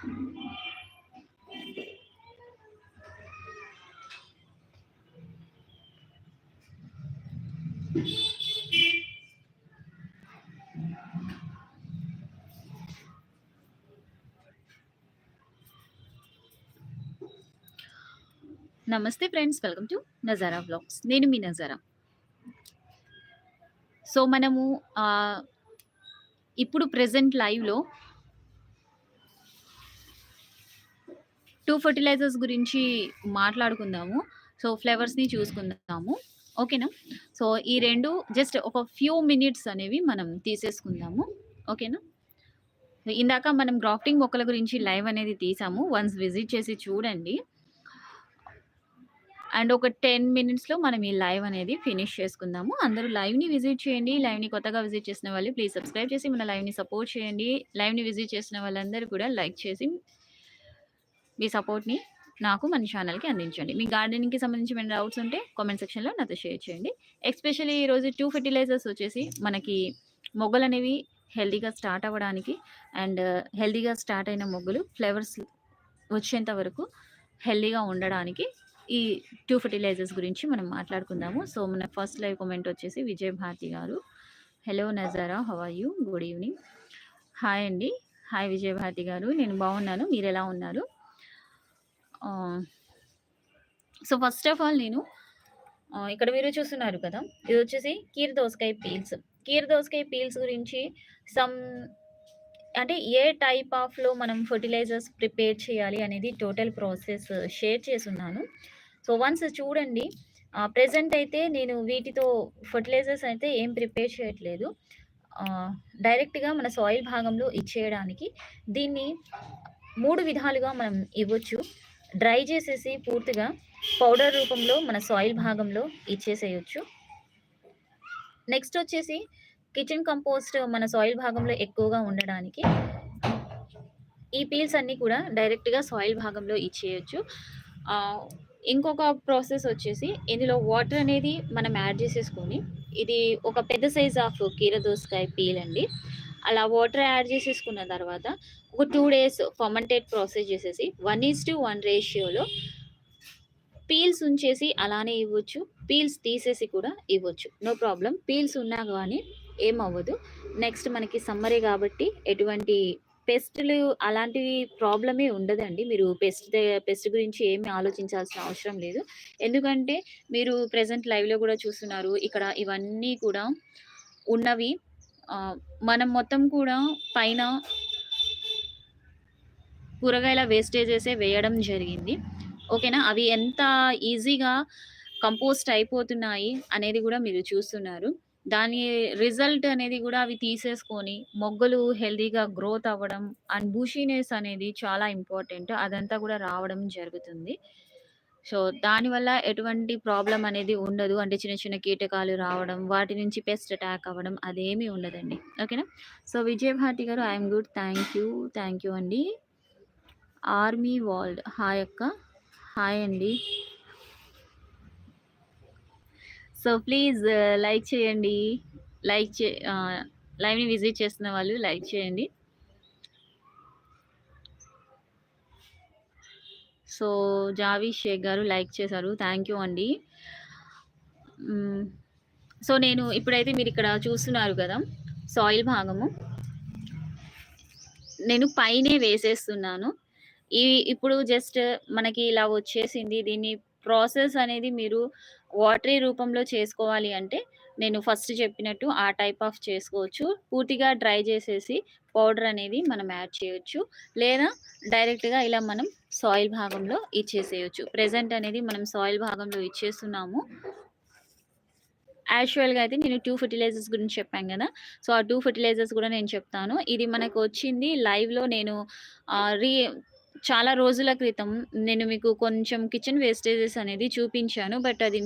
నమస్తే friends welcome to Nazara vlogs. నేను మీ నజారా. సో మనము ఇప్పుడు ప్రజెంట్ లైవ్లో టూ ఫర్టిలైజర్స్ గురించి మాట్లాడుకుందాము. సో ఫ్లేవర్స్ని చూసుకుందాము. ఓకేనా? సో ఈ రెండు జస్ట్ ఒక ఫ్యూ మినిట్స్ అనేవి మనం తీసేసుకుందాము. ఓకేనా? ఇందాక మనం గ్రాఫ్టింగ్ మొక్కల గురించి లైవ్ అనేది తీసాము. వన్స్ విజిట్ చేసి చూడండి. అండ్ ఒక టెన్ మినిట్స్లో మనం ఈ లైవ్ అనేది ఫినిష్ చేసుకుందాము. అందరూ లైవ్ని విజిట్ చేయండి. లైవ్ని కొత్తగా విజిట్ చేసిన వాళ్ళు ప్లీజ్ సబ్స్క్రైబ్ చేసి మన లైవ్ని సపోర్ట్ చేయండి. లైవ్ని విజిట్ చేసిన వాళ్ళందరూ కూడా లైక్ చేసి మీ సపోర్ట్ని నాకు మన ఛానల్కి అందించండి. మీ గార్డెనింగ్కి సంబంధించిన డౌట్స్ ఉంటే కామెంట్ సెక్షన్లో నాతో షేర్ చేయండి. ఎస్పెషల్లీ ఈరోజు టూ ఫెర్టిలైజర్స్ వచ్చేసి మనకి మొగ్గలు అనేవి హెల్దీగా స్టార్ట్ అవ్వడానికి అండ్ హెల్దీగా స్టార్ట్ అయిన మొగ్గలు ఫ్లేవర్స్ వచ్చేంత వరకు హెల్దీగా ఉండడానికి ఈ టూ ఫెర్టిలైజర్స్ గురించి మనం మాట్లాడుకుందాము. సో మన ఫస్ట్ లైవ్ కామెంట్ వచ్చేసి విజయ్ భారతి గారు. Hello Nazara how you good evening hi అండి. హాయ్ విజయ్ భారతి గారు. నేను బాగున్నాను. మీరు ఎలా ఉన్నారు? సో ఫస్ట్ ఆఫ్ ఆల్ నేను ఇక్కడ మీరు చూస్తున్నారు కదా ఇది వచ్చేసి కీర్ దోసకాయ పీల్స్. కీర్ దోసకాయ పీల్స్ గురించి సమ్ అంటే ఏ టైప్ ఆఫ్లో మనం ఫర్టిలైజర్స్ ప్రిపేర్ చేయాలి అనేది టోటల్ ప్రాసెస్ షేర్ చేస్తున్నాను. సో వన్స్ చూడండి ప్రెసెంట్ అయితే నేను వీటితో ఫర్టిలైజర్స్ అయితే ఏం ప్రిపేర్ చేయట్లేదు. డైరెక్ట్గా మన సాయిల్ భాగంలో ఇచ్చేయడానికి దీన్ని మూడు విధాలుగా మనం ఇవ్వచ్చు. డ్రై చేసేసి పూర్తిగా పౌడర్ రూపంలో మన సాయిల్ భాగంలో ఇచ్చేసేయచ్చు. నెక్స్ట్ వచ్చేసి కిచెన్ కంపోస్ట్ మన సాయిల్ భాగంలో ఎక్కువగా ఉండడానికి ఈ పీల్స్ అన్నీ కూడా డైరెక్ట్గా సాయిల్ భాగంలో ఇచ్చేయచ్చు. ఇంకొక ప్రాసెస్ వచ్చేసి ఇందులో వాటర్ అనేది మనం యాడ్ చేసేసుకొని ఇది ఒక పెద్ద సైజ్ ఆఫ్ కీర దోసకాయ పీల్ అండి. అలా వాటర్ యాడ్ చేసేసుకున్న తర్వాత ఒక టూ డేస్ ఫర్మంటేట్ ప్రాసెస్ చేసేసి వన్ ఈజ్ టు వన్ రేషియోలో పీల్స్ ఉంచేసి అలానే ఇవ్వచ్చు. పీల్స్ తీసేసి కూడా ఇవ్వచ్చు. నో ప్రాబ్లం పీల్స్ ఉన్నా కానీ ఏమవ్వదు. నెక్స్ట్ మనకి సమ్మరే కాబట్టి ఎటువంటి పెస్ట్లు అలాంటివి ప్రాబ్లమే ఉండదండి. మీరు పెస్ట్ పెస్ట్ గురించి ఏమి ఆలోచించాల్సిన అవసరం లేదు. ఎందుకంటే మీరు ప్రజెంట్ లైవ్లో కూడా చూస్తున్నారు. ఇక్కడ ఇవన్నీ కూడా ఉన్నవి మనం మొత్తం కూడా పైన కూరగాయల వేస్టేజెసే వేయడం జరిగింది. ఓకేనా? అవి ఎంత ఈజీగా కంపోస్ట్ అయిపోతున్నాయి అనేది కూడా మీరు చూస్తున్నారు. దాని రిజల్ట్ అనేది కూడా అవి తీసేసుకొని మొగ్గలు హెల్దీగా గ్రోత్ అవ్వడం అండ్ బూషీనెస్ అనేది చాలా ఇంపార్టెంట్. అదంతా కూడా రావడం జరుగుతుంది. సో దానివల్ల ఎటువంటి ప్రాబ్లం అనేది ఉండదు. అంటే చిన్న చిన్న కీటకాలు రావడం వాటి నుంచి పెస్ట్ అటాక్ అవ్వడం అదేమీ ఉండదండి. ఓకేనా? సో విజయభారతి గారు I'm good. Thank you. Thank you అండి. ఆర్మీ వరల్డ్ హాయ్ అక్క. హాయ్ అండి. సో ప్లీజ్ లైక్ చేయండి. లైక్ చే లైవ్ని విజిట్ చేస్తున్న వాళ్ళు లైక్ చేయండి. సో జావీ షేక్ గారు లైక్ చేశారు. థ్యాంక్ యూ అండి. సో నేను ఇప్పుడైతే మీరు ఇక్కడ చూస్తున్నారు కదా సాయిల్ భాగము. నేను పైనే వేసేస్తున్నాను. ఈ ఇప్పుడు జస్ట్ మనకి ఇలా వచ్చేసింది. దీన్ని ప్రాసెస్ అనేది మీరు వాటరీ రూపంలో చేసుకోవాలి అంటే నేను ఫస్ట్ చెప్పినట్టు ఆ టైప్ ఆఫ్ చేసుకోవచ్చు. పూర్తిగా డ్రై చేసేసి పౌడర్ అనేది మనం యాడ్ చేయొచ్చు. లేదా డైరెక్ట్గా ఇలా మనం సాయిల్ భాగంలో ఇచ్చేసేయచ్చు. ప్రెజెంట్ అనేది మనం సాయిల్ భాగంలో ఇచ్చేస్తున్నాము. యాక్చువల్గా అయితే నేను టూ ఫర్టిలైజర్స్ గురించి చెప్పాను కదా. సో ఆ టూ ఫర్టిలైజర్స్ కూడా నేను చెప్తాను. ఇది మనకు వచ్చింది లైవ్లో నేను రీ చాలా రోజుల క్రితం నేను మీకు కొంచెం కిచెన్ వేస్టేజెస్ అనేది చూపించాను. బట్ అది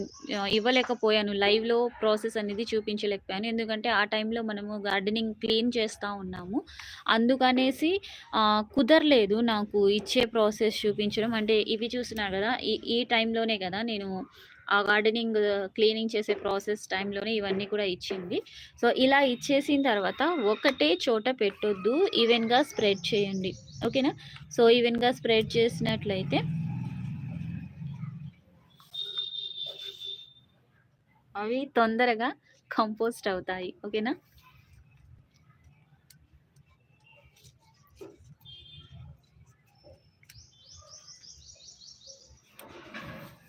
ఇవ్వలేకపోయాను. లైవ్లో ప్రాసెస్ అనేది చూపించలేకపోయాను. ఎందుకంటే ఆ టైంలో మనము గార్డెనింగ్ క్లీన్ చేస్తూ ఉన్నాము. అందుకనేసి కుదరలేదు నాకు ఇచ్చే ప్రాసెస్ చూపించడం. అంటే ఇవి చూసినారు కదా ఈ ఈ టైంలోనే కదా నేను ఆ గార్డెనింగ్ క్లీనింగ్ చేసే ప్రాసెస్ టైంలోనే ఇవన్నీ కూడా ఇచ్చింది. సో ఇలా ఇచ్చేసిన తర్వాత ఒకటే చోట పెట్టొద్దు. ఈవెన్గా స్ప్రెడ్ చేయండి. ఓకేనా? సో ఈవెన్గా స్ప్రెడ్ చేసినట్లయితే అవి తొందరగా కంపోస్ట్ అవుతాయి. ఓకేనా?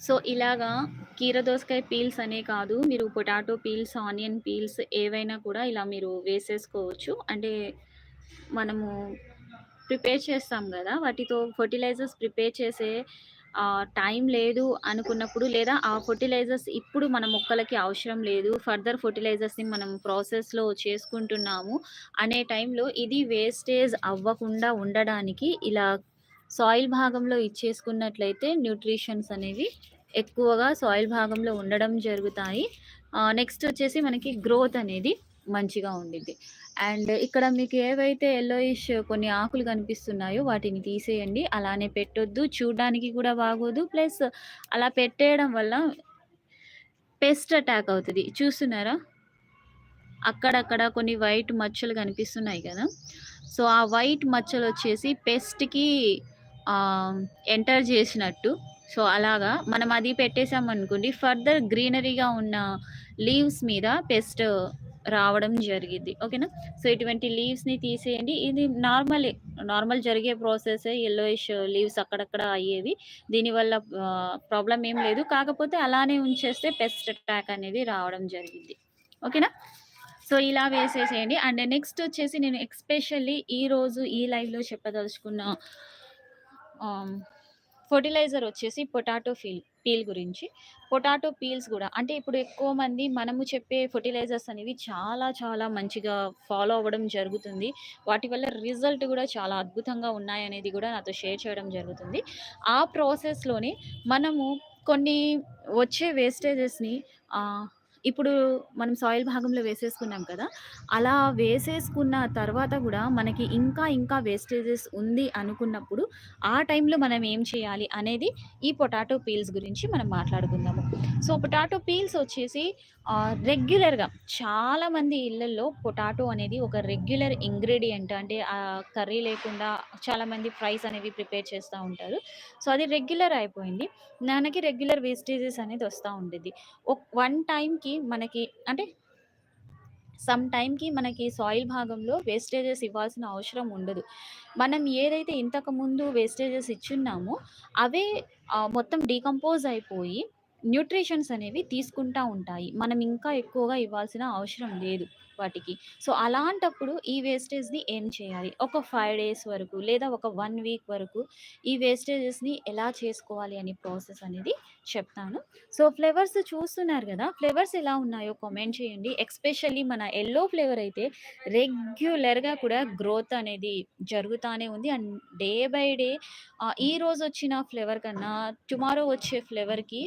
సో ఇలాగా కీర దోసకాయ పీల్స్ అనే కాదు. మీరు పొటాటో పీల్స్ ఆనియన్ పీల్స్ ఏవైనా కూడా ఇలా మీరు వేసేసుకోవచ్చు. అంటే మనము ప్రిపేర్ చేస్తాం కదా వాటితో ఫర్టిలైజర్స్ ప్రిపేర్ చేసే టైం లేదు అనుకున్నప్పుడు లేదా ఆ ఫర్టిలైజర్స్ ఇప్పుడు మన మొక్కలకి అవసరం లేదు ఫర్దర్ ఫర్టిలైజర్స్ని మనం ప్రాసెస్లో చేసుకుంటున్నాము అనే టైంలో ఇది వేస్టేజ్ అవ్వకుండా ఉండడానికి ఇలా సాయిల్ భాగంలో ఇచ్చేసుకున్నట్లయితే న్యూట్రిషన్స్ అనేవి ఎక్కువగా సాయిల్ భాగంలో ఉండడం జరుగుతాయి. నెక్స్ట్ వచ్చేసి మనకి గ్రోత్ అనేది మంచిగా ఉండిద్ది. అండ్ ఇక్కడ మీకు ఏవైతే ఎల్లోయిష్ కొన్ని ఆకులు కనిపిస్తున్నాయో వాటిని తీసేయండి. అలానే పెట్టొద్దు. చూడడానికి కూడా బాగోదు. ప్లస్ అలా పెట్టేయడం వల్ల పెస్ట్ అటాక్ అవుతుంది. చూస్తున్నారా? అక్కడక్కడ కొన్ని వైట్ మచ్చలు కనిపిస్తున్నాయి కదా? సో ఆ వైట్ మచ్చలు వచ్చేసి పెస్ట్కి ఎంటర్ చేసినట్టు. సో అలాగా మనం అది పెట్టేసాం అనుకోండి ఫర్దర్ గ్రీనరీగా ఉన్న లీవ్స్ మీద పెస్ట్ రావడం జరిగింది. ఓకేనా? సో ఇటువంటి లీవ్స్ని తీసేయండి. ఇది నార్మల్ నార్మల్ జరిగే ప్రాసెస్ ఎల్లోయిష్ లీవ్స్ అక్కడక్కడ అయ్యేవి. దీనివల్ల ప్రాబ్లం ఏం లేదు. కాకపోతే అలానే ఉంచేస్తే పెస్ట్ అటాక్ అనేది రావడం జరిగింది. ఓకేనా? సో ఇలా వేసేసేయండి. అండ్ నెక్స్ట్ వచ్చేసి నేను ఎక్స్పెషల్లీ ఈరోజు ఈ లైవ్లో చెప్పదలుచుకున్న ఫర్టిలైజర్ వచ్చేసి పొటాటో ఫీల్. పీల్ గురించి. పొటాటో పీల్స్ కూడా. అంటే ఇప్పుడు ఎక్కువ మంది మనము చెప్పే ఫర్టిలైజర్స్ అనేవి చాలా చాలా మంచిగా ఫాలో అవ్వడం జరుగుతుంది. వాటి వల్ల రిజల్ట్ కూడా చాలా అద్భుతంగా ఉన్నాయనేది కూడా నాతో షేర్ చేయడం జరుగుతుంది. ఆ ప్రాసెస్లోనే మనము కొన్ని వచ్చే వేస్టేజెస్ని ఇప్పుడు మనం సాయిల్ భాగంలో వేసేసుకున్నాం కదా అలా వేసేసుకున్న తర్వాత కూడా మనకి ఇంకా ఇంకా వేస్టేజెస్ ఉంది అనుకున్నప్పుడు ఆ టైంలో మనం ఏం చేయాలి అనేది ఈ పొటాటో పీల్స్ గురించి మనం మాట్లాడుకుందాము. సో పొటాటో పీల్స్ వచ్చేసి రెగ్యులర్గా చాలామంది ఇళ్ళల్లో పొటాటో అనేది ఒక రెగ్యులర్ ఇంగ్రీడియంట్ అంటే కర్రీ లేకుండా చాలామంది ఫ్రైస్ అనేవి ప్రిపేర్ చేస్తూ ఉంటారు. సో అది రెగ్యులర్ అయిపోయింది. దానికి రెగ్యులర్ వేస్టేజెస్ అనేది వస్తూ ఉండేది వన్ టైంకి మనకి అంటే సమ్ టైంకి మనకి సాయిల్ భాగంలో వేస్టేజెస్ ఇవ్వాల్సిన అవసరం ఉండదు. మనం ఏదైతే ఇంతకుముందు వేస్టేజెస్ ఇచ్చున్నామో అవే మొత్తం డీకంపోజ్ అయిపోయి న్యూట్రిషన్స్ అనేవి తీసుకుంటా ఉంటాయి. మనం ఇంకా ఎక్కువగా ఇవ్వాల్సిన అవసరం లేదు. వాటికి. సో అలాంటప్పుడు ఈ వేస్టేజ్ని ఏం చేయాలి? ఒక ఫైవ్ డేస్ వరకు లేదా ఒక వన్ వీక్ వరకు ఈ వేస్టేజెస్ని ఎలా చేసుకోవాలి అనే ప్రాసెస్ అనేది చెప్తాను. సో ఫ్లేవర్స్ చూస్తున్నారు కదా ఫ్లేవర్స్ ఎలా ఉన్నాయో కామెంట్ చేయండి. ఎక్స్పెషల్లీ మన ఎల్లో ఫ్లేవర్ అయితే రెగ్యులర్గా కూడా గ్రోత్ అనేది జరుగుతూనే ఉంది. అండ్ డే బై డే ఈ రోజు వచ్చిన ఫ్లేవర్ కన్నా టుమారో వచ్చే ఫ్లేవర్కి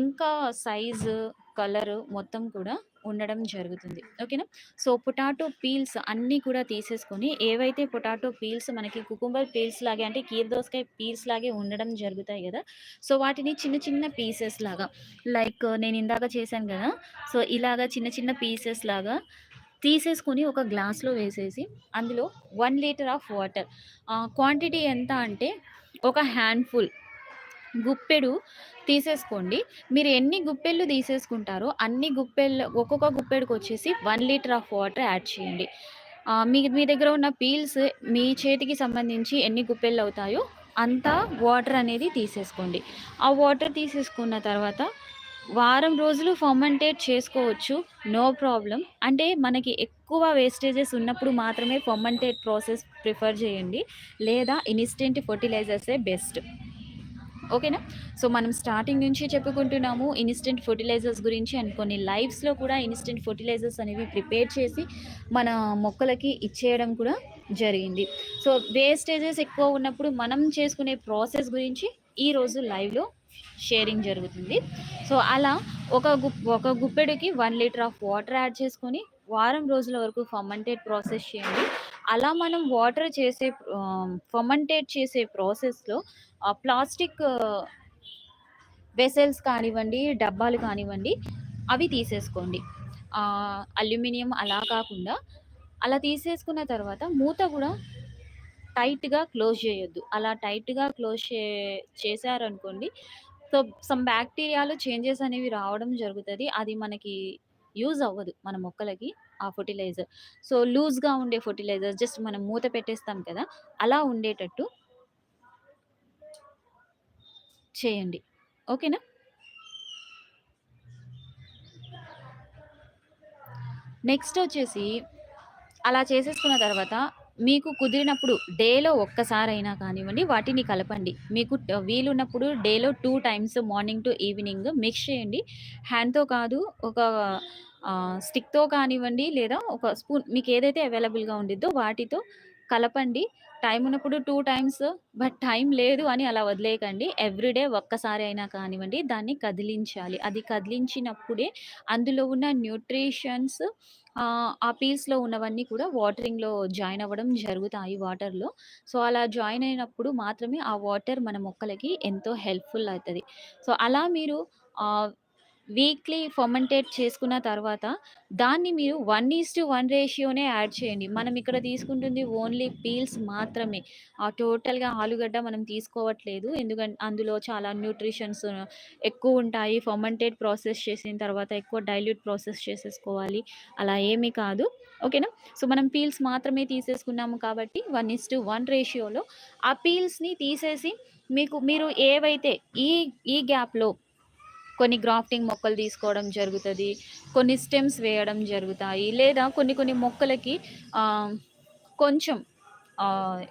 ఇంకా సైజు కలరు మొత్తం కూడా ఉండడం జరుగుతుంది. ఓకేనా? సో పొటాటో పీల్స్ అన్నీ కూడా తీసేసుకొని ఏవైతే పొటాటో పీల్స్ మనకి కుకుంబర్ పీల్స్ లాగే అంటే కీరదోసకాయ పీల్స్ లాగే ఉండడం జరుగుతాయి కదా? సో వాటిని చిన్న చిన్న పీసెస్ లాగా లైక్ నేను ఇందాక చేశాను కదా? సో ఇలాగా చిన్న చిన్న పీసెస్ లాగా తీసేసుకొని ఒక గ్లాస్లో వేసేసి అందులో one litre of water. Quantity ఎంత అంటే ఒక హ్యాండ్ఫుల్ గుప్పెడు తీసేసుకోండి. మీరు ఎన్ని గుప్పెళ్ళు తీసేసుకుంటారో అన్ని గుప్పెళ్ళు ఒక్కొక్క గుప్పెడుకు వచ్చేసి one litre of water add చేయండి. మీ మీ దగ్గర ఉన్న పీల్స్ మీ చేతికి సంబంధించి ఎన్ని గుప్పెళ్ళు అవుతాయో అంత వాటర్ అనేది తీసేసుకోండి. ఆ వాటర్ తీసేసుకున్న తర్వాత వారం రోజులు ఫర్మెంటేట్ చేసుకోవచ్చు. No problem. అంటే మనకి ఎక్కువ వేస్టేజెస్ ఉన్నప్పుడు మాత్రమే ఫర్మంటేట్ ప్రాసెస్ ప్రిఫర్ చేయండి. లేదా ఇన్స్టెంట్ ఫర్టిలైజర్సే బెస్ట్. ఓకేనా? సో మనం స్టార్టింగ్ నుంచి చెప్పుకుంటున్నాము ఇన్స్టెంట్ ఫర్టిలైజర్స్ గురించి అండ్ కొన్ని లైవ్స్లో కూడా ఇన్స్టెంట్ ఫర్టిలైజర్స్ అనేవి ప్రిపేర్ చేసి మన మొక్కలకి ఇచ్చేయడం కూడా జరిగింది. సో వేస్టేజెస్ ఎక్కువ ఉన్నప్పుడు మనం చేసుకునే ప్రాసెస్ గురించి ఈరోజు లైవ్లో షేరింగ్ జరుగుతుంది. సో అలా ఒక గు ఒక గుప్పెడుకి one litre of water add చేసుకొని వారం రోజుల వరకు ఫర్మంటేట్ ప్రాసెస్ చేయండి. అలా మనం వాటర్ చేసే ఫర్మంటేట్ చేసే ప్రాసెస్లో ప్లాస్టిక్ వెసల్స్ కానివ్వండి డబ్బాలు కానివ్వండి అవి తీసేసుకోండి. అల్యూమినియం అలా కాకుండా అలా తీసేసుకున్న తర్వాత మూత కూడా టైట్‌గా క్లోజ్ చేయొద్దు. అలా టైట్‌గా క్లోజ్ చే చేశారనుకోండి సో, సమ్ బ్యాక్టీరియాలో చేంజెస్ అనేవి రావడం జరుగుతుంది. అది మనకి యూజ్ అవ్వదు మన మొక్కలకి. ఆ ఫర్టిలైజర్ సో, లూజ్‌గా ఉండే ఫర్టిలైజర్ జస్ట్ మనం మూత పెట్టేస్తాం కదా! అలా ఉండేటట్టు చేయండి. ఓకేనా? నెక్స్ట్ వచ్చేసి అలా చేసేసుకున్న తర్వాత మీకు కుదిరినప్పుడు డేలో ఒక్కసారైనా కానివ్వండి వాటిని కలపండి. మీకు వీలున్నప్పుడు డేలో two times morning to evening mix చేయండి. హ్యాండ్‌తో కాదు ఒక స్టిక్‌తో కానివ్వండి లేదా ఒక స్పూన్ మీకు ఏదైతే అవైలబుల్‌గా ఉండిద్దో వాటితో కలపండి. టైం ఉన్నప్పుడు టూ టైమ్స్ బట్ టైం లేదు అని అలా వదిలేయకండి. ఎవ్రీడే ఒక్కసారి అయినా కానివ్వండి దాన్ని కదిలించాలి. అది కదిలించినప్పుడే అందులో ఉన్న న్యూట్రిషన్స్ ఆ పీల్స్‌లో ఉన్నవన్నీ కూడా వాటరింగ్‌లో జాయిన్ అవ్వడం జరుగుతాయి వాటర్‌లో. సో, అలా జాయిన్ అయినప్పుడు మాత్రమే ఆ వాటర్ మన మొక్కలకి ఎంతో హెల్ప్‌ఫుల్ అవుతుంది సో, అలా మీరు వీక్లీ ఫర్మెంటేట్ చేసుకున్న తర్వాత దాన్ని మీరు 1:1 రేషియోనే యాడ్ చేయండి. మనం ఇక్కడ తీసుకుంటుంది ఓన్లీ పీల్స్ మాత్రమే. ఆ టోటల్‌గా ఆలుగడ్డ మనం తీసుకోవట్లేదు. ఎందుకంటే అందులో చాలా న్యూట్రిషన్స్ ఎక్కువ ఉంటాయి ఫర్మెంటేట్ ప్రాసెస్ చేసిన తర్వాత ఎక్కువ డైల్యూట్ ప్రాసెస్ చేసేసుకోవాలి. అలా ఏమీ కాదు. ఓకేనా? సో, మనం పీల్స్ మాత్రమే తీసేసుకున్నాము కాబట్టి 1:1 రేషియోలో ఆ పీల్స్‌ని తీసేసి మీకు మీరు ఏవైతే ఈ ఈ గ్యాప్‌లో కొన్ని గ్రాఫ్టింగ్ మొక్కలు తీసుకోవడం జరుగుతుంది కొన్ని స్టెమ్స్ వేయడం జరుగుతాయి. లేదా కొన్ని కొన్ని మొక్కలకి కొంచెం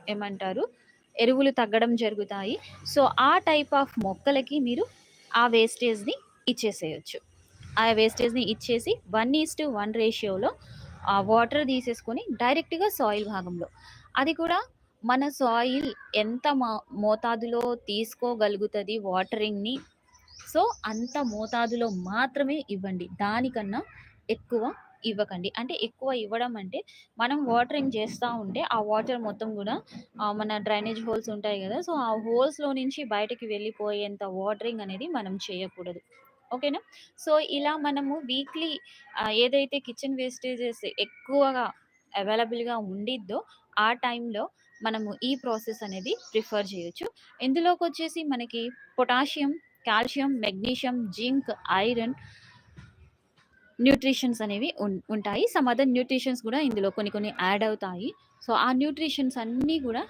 ఏమంటారు ఎరువులు తగ్గడం జరుగుతాయి. సో, ఆ టైప్ ఆఫ్ మొక్కలకి మీరు ఆ వేస్టేజ్‌ని ఇచ్చేసేయొచ్చు. ఆ వేస్టేజ్‌ని ఇచ్చేసి 1:1 రేషియోలో ఆ వాటర్ తీసేసుకొని డైరెక్ట్‌గా సాయిల్ భాగంలో అది కూడా మన సాయిల్ ఎంత మోతాదులో తీసుకోగలుగుతుంది వాటరింగ్‌ని సో, అంత మోతాదులో మాత్రమే ఇవ్వండి. దానికన్నా ఎక్కువ ఇవ్వకండి. అంటే ఎక్కువ ఇవ్వడం అంటే మనం వాటరింగ్ చేస్తూ ఉంటే ఆ వాటర్ మొత్తం కూడా మన డ్రైనేజ్ హోల్స్ ఉంటాయి కదా సో, ఆ హోల్స్‌లో నుంచి బయటకి వెళ్ళిపోయేంత వాటరింగ్ అనేది మనం చేయకూడదు. ఓకేనా? సో, ఇలా మనము వీక్లీ ఏదైతే కిచెన్ వేస్టేజెస్ ఎక్కువగా అవైలబుల్‌గా ఉండిద్దో ఆ టైంలో మనము ఈ ప్రాసెస్ అనేది ప్రిఫర్ చేయొచ్చు. ఇందులోకొచ్చేసి మనకి potassium, calcium, magnesium, zinc, iron nutritions అనేవి ఉం ఉంటాయి. సమ్ అదర్ న్యూట్రిషన్స్ కూడా ఇందులో కొన్ని కొన్ని యాడ్ అవుతాయి. సో, ఆ న్యూట్రిషన్స్ అన్నీ కూడా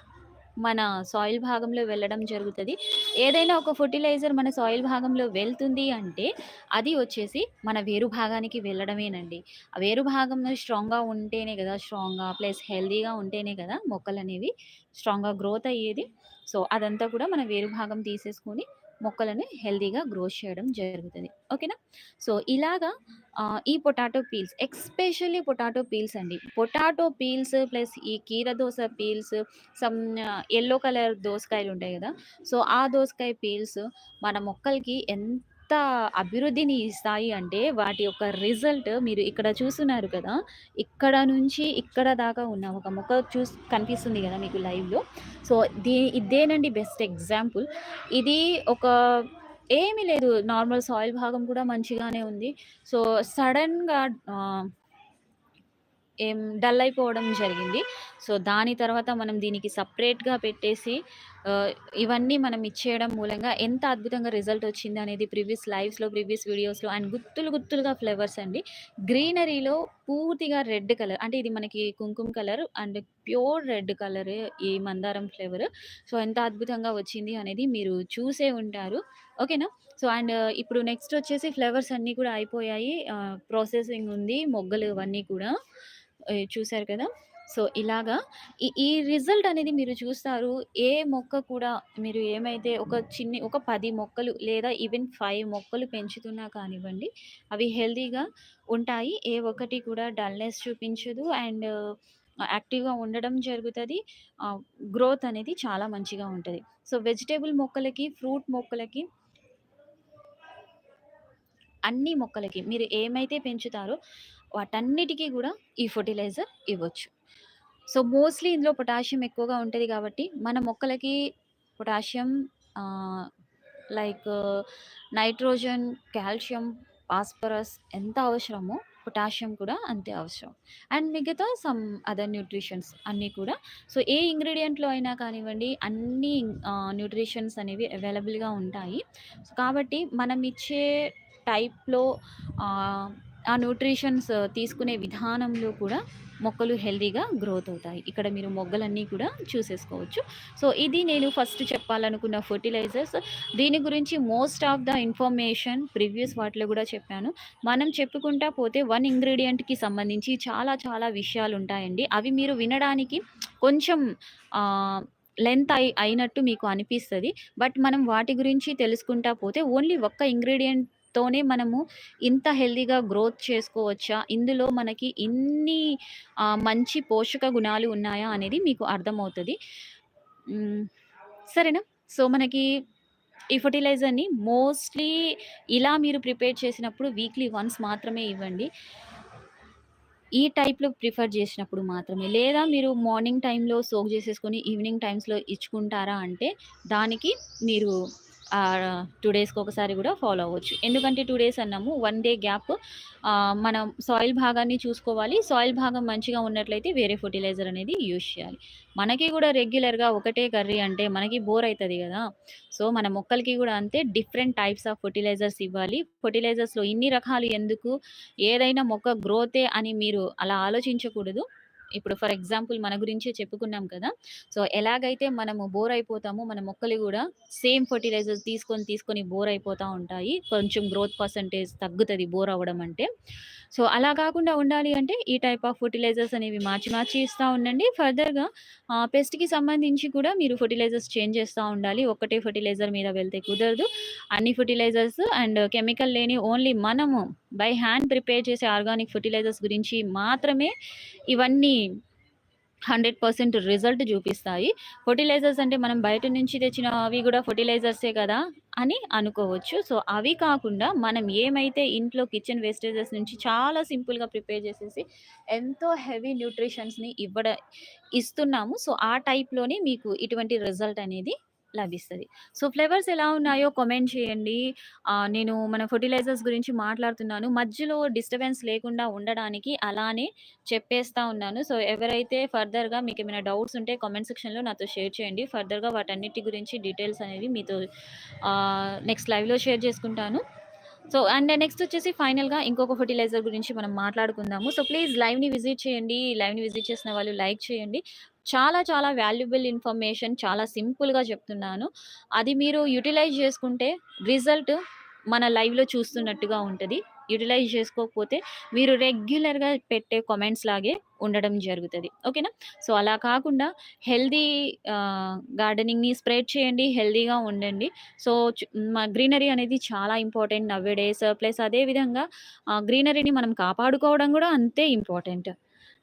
మన సాయిల్ భాగంలో వెళ్ళడం జరుగుతుంది ఏదైనా ఒక ఫర్టిలైజర్ మన సాయిల్ భాగంలో వెళ్తుంది అంటే అది వచ్చేసి మన వేరు భాగానికి వెళ్ళడమేనండి. ఆ వేరు భాగంలో స్ట్రాంగ్‌గా ఉంటేనే కదా స్ట్రాంగ్‌గా ప్లస్ హెల్దీగా ఉంటేనే గదా! మొక్కలనేవి స్ట్రాంగ్‌గా గ్రోత్ అయ్యేది. సో, అదంతా కూడా మన వేరు భాగం తీసేసుకొని మొక్కలని హెల్దీగా గ్రో చేయడం జరుగుతుంది ఓకేనా? సో, ఇలాగా ఈ potato peels especially potato peels అండి. పొటాటో పీల్స్ ప్లస్ ఈ కీర దోస పీల్స్ సమ్ ఎల్లో కలర్ దోసకాయలు ఉంటాయి కదా సో, ఆ దోసకాయ పీల్స్ మన మొక్కలకి ఎంత అభివృద్ధిని ఇస్తాయి అంటే వాటి యొక్క రిజల్ట్ మీరు ఇక్కడ చూస్తున్నారు కదా! ఇక్కడ నుంచి ఇక్కడ దాకా ఉన్న ఒక మొక్క చూస్ కనిపిస్తుంది కదా మీకు లైవ్‌లో. సో, దీ ఇదేనండి బెస్ట్ ఎగ్జాంపుల్. ఇది ఒక ఏమీ లేదు. నార్మల్ సాయిల్ భాగం కూడా మంచిగానే ఉంది. సో, సడన్గా ఏం డల్ అయిపోవడం జరిగింది. సో, దాని తర్వాత మనం దీనికి సపరేట్గా పెట్టేసి ఇవన్నీ మనం ఇచ్చేయడం మూలంగా ఎంత అద్భుతంగా రిజల్ట్ వచ్చింది అనేది ప్రీవియస్ లైవ్స్‌లో, ప్రీవియస్ వీడియోస్‌లో అండ్ గుత్తులు గుత్తులుగా ఫ్లేవర్స్ అండి. గ్రీనరీలో పూర్తిగా రెడ్ కలర్ అంటే ఇది మనకి కుంకుమ colour and pure red colour ఈ మందారం ఫ్లేవర్. సో, ఎంత అద్భుతంగా వచ్చింది అనేది మీరు చూసే ఉంటారు. ఓకేనా? సో, అండ్ ఇప్పుడు నెక్స్ట్ వచ్చేసి ఫ్లేవర్స్ అన్నీ కూడా అయిపోయాయి. ప్రాసెసింగ్ ఉంది. మొగ్గలు ఇవన్నీ కూడా చూసారు కదా! సో, ఇలాగా ఈ ఈ రిజల్ట్ అనేది మీరు చూస్తారు. ఏ మొక్క కూడా మీరు ఏమైతే ఒక చిన్ని ఒక పది మొక్కలు లేదా ఈవెన్ ఫైవ్ మొక్కలు పెంచుతున్నా కానివ్వండి, అవి హెల్తీగా ఉంటాయి. ఏ ఒక్కటి కూడా డల్‌నెస్ చూపించదు అండ్ యాక్టివ్‌గా ఉండడం జరుగుతుంది గ్రోత్ అనేది చాలా మంచిగా ఉంటుంది సో, వెజిటేబుల్ మొక్కలకి, ఫ్రూట్ మొక్కలకి అన్ని మొక్కలకి మీరు ఏమైతే పెంచుతారో వాటన్నిటికీ కూడా ఈ ఫర్టిలైజర్ ఇవ్వచ్చు. సో, మోస్ట్‌లీ ఇందులో పొటాషియం ఎక్కువగా ఉంటుంది కాబట్టి మన మొక్కలకి potassium like nitrogen, calcium, phosphorus ఎంత అవసరమో పొటాషియం కూడా అంతే అవసరం. అండ్ మిగతా సమ్ అదర్ న్యూట్రిషన్స్ అన్నీ కూడా సో, ఏ ఇంగ్రీడియంట్లో అయినా కానివ్వండి అన్ని న్యూట్రిషన్స్ అనేవి అవైలబుల్‌గా ఉంటాయి. సో, కాబట్టి మనం ఇచ్చే టైప్‌లో ఆ న్యూట్రిషన్స్ తీసుకునే విధానంలో కూడా మొక్కలు హెల్దీగా గ్రోత్ అవుతాయి. ఇక్కడ మీరు మొగ్గలన్నీ కూడా చూసేసుకోవచ్చు. సో, ఇది నేను ఫస్ట్ చెప్పాలనుకున్న ఫర్టిలైజర్స్ దీని గురించి most of the information previous వాటిలో కూడా చెప్పాను. మనం చెప్పుకుంటా పోతే వన్ ఇంగ్రీడియంట్కి సంబంధించి చాలా చాలా విషయాలు ఉంటాయండి అవి మీరు వినడానికి కొంచెం లెంత్ అయి అయినట్టు మీకు అనిపిస్తుంది బట్ మనం వాటి గురించి తెలుసుకుంటా పోతే ఓన్లీ ఒక్క ఇంగ్రీడియంట్ తోనే మనము ఇంత హెల్తీగా గ్రోత్ చేసుకోవచ్చా? ఇందులో మనకి ఇన్ని మంచి పోషక గుణాలు ఉన్నాయా? అనేది మీకు అర్థమవుతుంది సరేనా? సో, మనకి ఈ ఫర్టిలైజర్ని మోస్ట్‌లీ ఇలా మీరు ప్రిపేర్ చేసినప్పుడు వీక్లీ వన్స్ మాత్రమే ఇవ్వండి. ఈ టైప్‌లో ప్రిఫర్ చేసినప్పుడు మాత్రమే. లేదా మీరు మార్నింగ్ టైంలో సోక్ చేసేసుకొని ఈవినింగ్ టైమ్స్‌లో ఇచ్చుకుంటారా అంటే దానికి మీరు టూ డేస్‌కి ఒకసారి కూడా ఫాలో అవ్వచ్చు. ఎందుకంటే టూ డేస్ అన్నాము. వన్ డే గ్యాప్ మనం సాయిల్ భాగాన్ని చూసుకోవాలి. సాయిల్ భాగం మంచిగా ఉన్నట్లయితే వేరే ఫెర్టిలైజర్ అనేది యూజ్ చేయాలి. మనకి కూడా రెగ్యులర్‌గా ఒకటే కర్రీ అంటే మనకి బోర్ అవుతుంది కదా సో, మన మొక్కలకి కూడా అంతే డిఫరెంట్ టైప్స్ ఆఫ్ ఫర్టిలైజర్స్ ఇవ్వాలి. ఫెర్టిలైజర్స్‌లో ఇన్ని రకాలు ఎందుకు? ఏదైనా మొక్క గ్రోతే అని మీరు అలా ఆలోచించకూడదు. ఇప్పుడు ఫర్ ఎగ్జాంపుల్ మన గురించే చెప్పుకున్నాం కదా! సో, ఎలాగైతే మనము బోర్ అయిపోతామో మన మొక్కలు కూడా సేమ్ ఫర్టిలైజర్స్ తీసుకొని తీసుకొని బోర్ అయిపోతూ ఉంటాయి. కొంచెం గ్రోత్ పర్సెంటేజ్ తగ్గుతుంది బోర్ అవ్వడం అంటే. సో, అలా కాకుండా ఉండాలి అంటే ఈ టైప్ ఆఫ్ ఫర్టిలైజర్స్ అనేవి మార్చి మార్చి ఇస్తూ ఉండండి. ఫర్దర్‌గా పెస్ట్‌కి సంబంధించి కూడా మీరు ఫెర్టిలైజర్స్ చేంజ్ చేస్తూ ఉండాలి. ఒక్కటే ఫెర్టిలైజర్ మీద వెళ్తే కుదరదు. అన్ని ఫెర్టిలైజర్స్ అండ్ కెమికల్ లేని ఓన్లీ మనము బై హ్యాండ్ ప్రిపేర్ చేసే ఆర్గానిక్ ఫర్టిలైజర్స్ గురించి మాత్రమే ఇవన్నీ 100% రిజల్ట్ చూపిస్తాయి. ఫెర్టిలైజర్స్ అంటే మనం బయట నుంచి తెచ్చిన అవి కూడా ఫర్టిలైజర్సే కదా! అని అనుకోవచ్చు. సో, అవి కాకుండా మనం ఏమైతే ఇంట్లో కిచెన్ వేస్టేజెస్ నుంచి చాలా సింపుల్‌గా ప్రిపేర్ చేసేసి ఎంతో హెవీ న్యూట్రిషన్స్‌ని ఇవ్వడ ఇస్తున్నాము. సో, ఆ టైప్‌లోనే మీకు ఇటువంటి రిజల్ట్ అనేది లభిస్తుంది సో, ఫ్లేవర్స్ ఎలా ఉన్నాయో కామెంట్ చేయండి. ఆహ్, నేను మన ఫెర్టిలైజర్స్ గురించి మాట్లాడుతున్నాను. మధ్యలో డిస్టర్బెన్స్ లేకుండా ఉండడానికి అలానే చెప్పేస్తా ఉన్నాను. సో, ఎవరైతే ఫర్దర్‌గా మీకేమైనా డౌట్స్ ఉంటే కామెంట్ సెక్షన్‌లో నాతో షేర్ చేయండి. ఫర్దర్‌గా వాటన్నిటి గురించి డీటెయిల్స్ అనేవి మీతో ఆహ్, నెక్స్ట్ లైవ్‌లో షేర్ చేసుకుంటాను. సో, అండ్ నెక్స్ట్ వచ్చేసి ఫైనల్‌గా ఇంకొక ఫెర్టిలైజర్ గురించి మనం మాట్లాడుకుందాము. సో, ప్లీజ్ లైవ్‌ని విజిట్ చేయండి. లైవ్‌ని విజిట్ చేసిన వాళ్ళు లైక్ చేయండి. చాలా చాలా వాల్యుబుల్ ఇన్ఫర్మేషన్ చాలా సింపుల్‌గా చెప్తున్నాను. అది మీరు యుటిలైజ్ చేసుకుంటే రిజల్ట్ మన లైవ్‌లో చూస్తున్నట్టుగా ఉంటుంది యుటిలైజ్ చేసుకోకపోతే మీరు రెగ్యులర్‌గా పెట్టే కామెంట్స్ లాగే ఉండడం జరుగుతుంది ఓకేనా? సో, అలా కాకుండా హెల్దీ గార్డెనింగ్‌ని స్ప్రెడ్ చేయండి. హెల్దీగా ఉండండి. సో, మా గ్రీనరీ అనేది చాలా ఇంపార్టెంట్ నవ్వే డేస్. ప్లస్ అదే విధంగా గ్రీనరీని మనం కాపాడుకోవడం కూడా అంతే ఇంపార్టెంట్.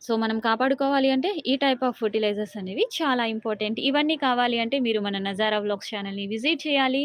సో, మనం కాపాడుకోవాలి అంటే ఈ టైప్ ఆఫ్ ఫర్టిలైజర్స్ అనేవి చాలా ఇంపార్టెంట్. ఇవన్నీ కావాలి అంటే మీరు మన నజారా వ్లాగ్స్ ఛానల్ని విజిట్ చేయాలి.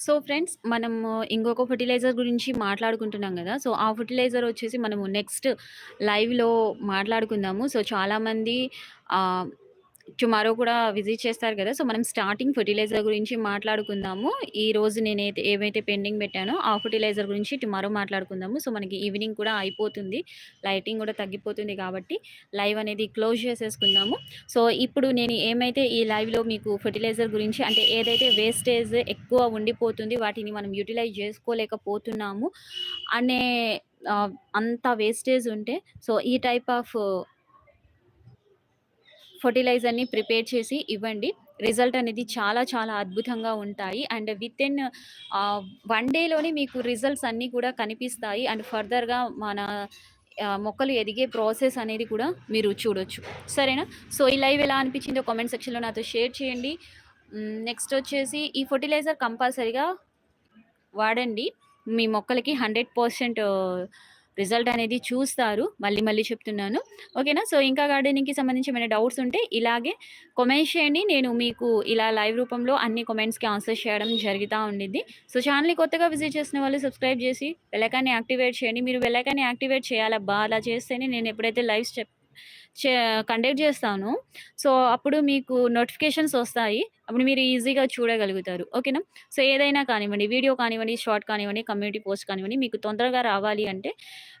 సో ఫ్రెండ్స్ మనము ఇంకొక ఫెర్టిలైజర్ గురించి మాట్లాడుకుంటున్నాం కదా సో ఆ ఫెర్టిలైజర్ వచ్చేసి మనము నెక్స్ట్ లైవ్లో మాట్లాడుకుందాము. సో చాలామంది టుమారో కూడా విజిట్ చేస్తారు కదా సో మనం స్టార్టింగ్ ఫర్టిలైజర్ గురించి మాట్లాడుకుందాము. ఈ రోజు నేనైతే ఏవైతే పెండింగ్ పెట్టానో ఆ ఫర్టిలైజర్ గురించి టుమారో మాట్లాడుకుందాము. సో మనకి ఈవినింగ్ కూడా అయిపోతుంది లైటింగ్ కూడా తగ్గిపోతుంది కాబట్టి లైవ్ అనేది క్లోజ్ చేసేసుకుందాము. సో ఇప్పుడు నేను ఏమైతే ఈ లైవ్లో మీకు ఫర్టిలైజర్ గురించి అంటే ఏదైతే వేస్టేజ్ ఎక్కువ ఉండిపోతుంది వాటిని మనం యూటిలైజ్ చేసుకోలేకపోతున్నాము అనే అంత వేస్టేజ్ ఉంటే సో ఈ టైప్ ఆఫ్ ఫర్టిలైజర్ని ప్రిపేర్ చేసి ఇవ్వండి. రిజల్ట్ అనేది చాలా చాలా అద్భుతంగా ఉంటాయి. అండ్ విత్ ఇన్ వన్ డేలోనే మీకు రిజల్ట్స్ అన్నీ కూడా కనిపిస్తాయి. అండ్ ఫర్దర్గా మన మొక్కలు ఎదిగే ప్రాసెస్ అనేది కూడా మీరు చూడొచ్చు. సరేనా? సో ఈ లైవ్ ఎలా అనిపించిందో కామెంట్ సెక్షన్లో నాతో షేర్ చేయండి. నెక్స్ట్ వచ్చేసి ఈ ఫర్టిలైజర్ కంపల్సరీగా వాడండి. మీ మొక్కలకి హండ్రెడ్ పర్సెంట్ రిజల్ట్ అనేది చూస్తారు. మళ్ళీ మళ్ళీ చెప్తున్నాను. ఓకేనా? సో ఇంకా గార్డెనింగ్కి సంబంధించి ఏమైనా డౌట్స్ ఉంటే ఇలాగే కొమెంట్స్ చేయండి. నేను మీకు ఇలా లైవ్ రూపంలో అన్ని కమెంట్స్కి ఆన్సర్ చేయడం జరుగుతూ ఉండిద్ది. సో ఛానల్ని కొత్తగా విజిట్ చేసిన వాళ్ళు సబ్స్క్రైబ్ చేసి వెళ్ళకాన్ని యాక్టివేట్ చేయండి. మీరు వెళ్ళకాన్ని యాక్టివేట్ చేయాలబ్బా అలా చేస్తేనే నేను ఎప్పుడైతే లైవ్ చెప్ కండక్ట్ చేస్తాను. సో అప్పుడు మీకు నోటిఫికేషన్స్ వస్తాయి. అప్పుడు మీరు ఈజీగా చూడగలుగుతారు. ఓకేనా? సో ఏదైనా కానివ్వండి వీడియో కానివ్వండి షార్ట్ కానివ్వండి కమ్యూనిటీ పోస్ట్ కానివ్వండి మీకు తొందరగా రావాలి అంటే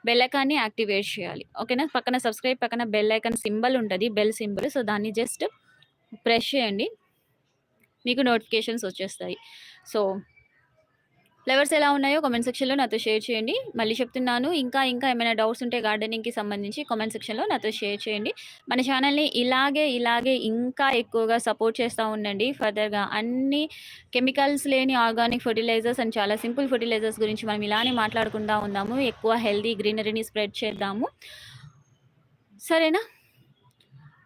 బెల్లైకాన్ని యాక్టివేట్ చేయాలి. ఓకేనా? పక్కన సబ్స్క్రైబ్ పక్కన బెల్లైకాన్ సింబల్ ఉంటుంది బెల్ సింబల్. సో దాన్ని జస్ట్ ప్రెస్ చేయండి. మీకు నోటిఫికేషన్స్ వచ్చేస్తాయి. సో ఫ్లవర్స్ ఎలా ఉన్నాయో కామెంట్ సెక్షన్లో నాతో షేర్ చేయండి. మళ్ళీ చెప్తున్నాను ఇంకా ఇంకా ఏమైనా డౌట్స్ ఉంటే గార్డెనింగ్కి సంబంధించి కామెంట్ సెక్షన్లో నాతో షేర్ చేయండి. మన ఛానల్ని ఇలాగే ఇలాగే ఇంకా ఎక్కువగా సపోర్ట్ చేస్తూ ఉండండి. ఫర్దర్గా అన్ని కెమికల్స్ లేని ఆర్గానిక్ ఫర్టిలైజర్స్ అండ్ చాలా సింపుల్ ఫర్టిలైజర్స్ గురించి మనం ఇలానే మాట్లాడుకుంటూ ఉందాము. ఎక్కువ హెల్దీ గ్రీనరీని స్ప్రెడ్ చేద్దాము. సరేనా?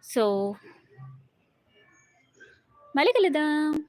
సో మళ్ళీ కలుద్దాం.